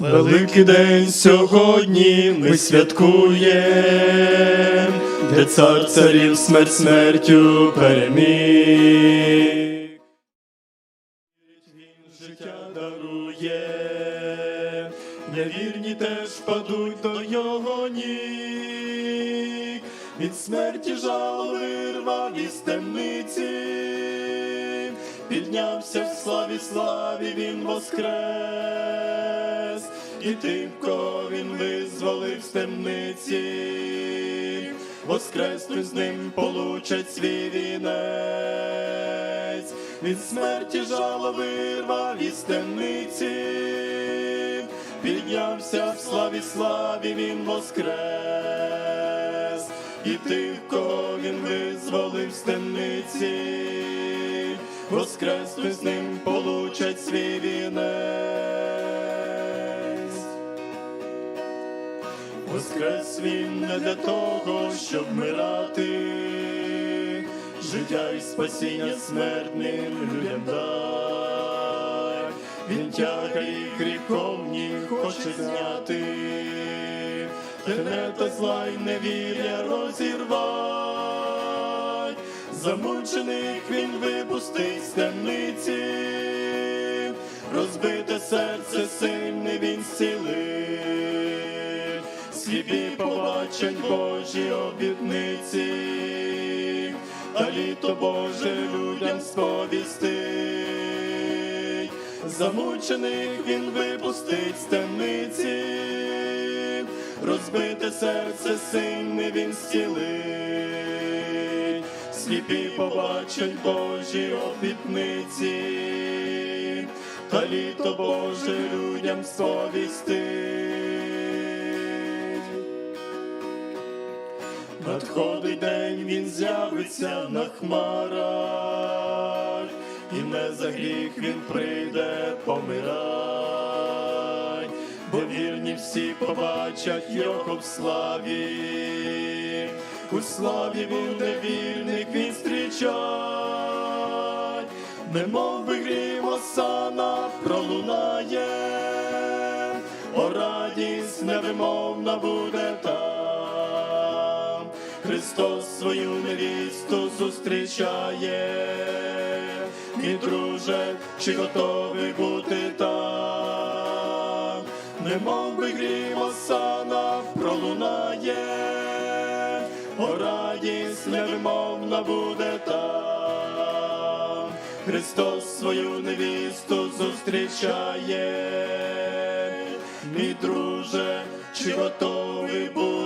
Великий день сьогодні ми святкуємо, де цар царів смерть смертю переміг. Він життя дарує, невірні теж падуть до його ніг. Від смерті жало вирвав із темниці, піднявся в славі, славі він воскрес, і тим, кого він визволив з темниці, воскреснуть з ним получать свій вінець. Від смерті жало вирвав із темниці, піднявся в славі, славі він воскрес, і тих, кого він визволив з темниці, воскреснуть з ним получать свій вінець. Воскрес він не для того, щоб вмирати, життя і спасіння смертним людям дай. Він тягає гріховні хоче зняти, тенета зла й невір'я розірвать, замучених він випустить з темниці, розбите серце сильне він зцілить, сліпі побачать Божі обітниці, та літо Боже людям сповістить, замучених він випустить з темниці, розбите серце сильне він зцілить, сліпі побачать Божі обітниці, та літо Боже людям сповістить. Надходить день, він з'явиться на хмарах, і не за гріх він прийде помирай, бо вірні всі побачать його в славі, у славі буде вільних він зустрічать, немов би грім осана пролунає, о радість невимовна буде там. Христос свою невісту зустрічає, мій друже, чи готовий бути там, немов би грім осана пролунає, о радість невимовна буде там. Христос свою невісту зустрічає, мій друже, чи готовий бути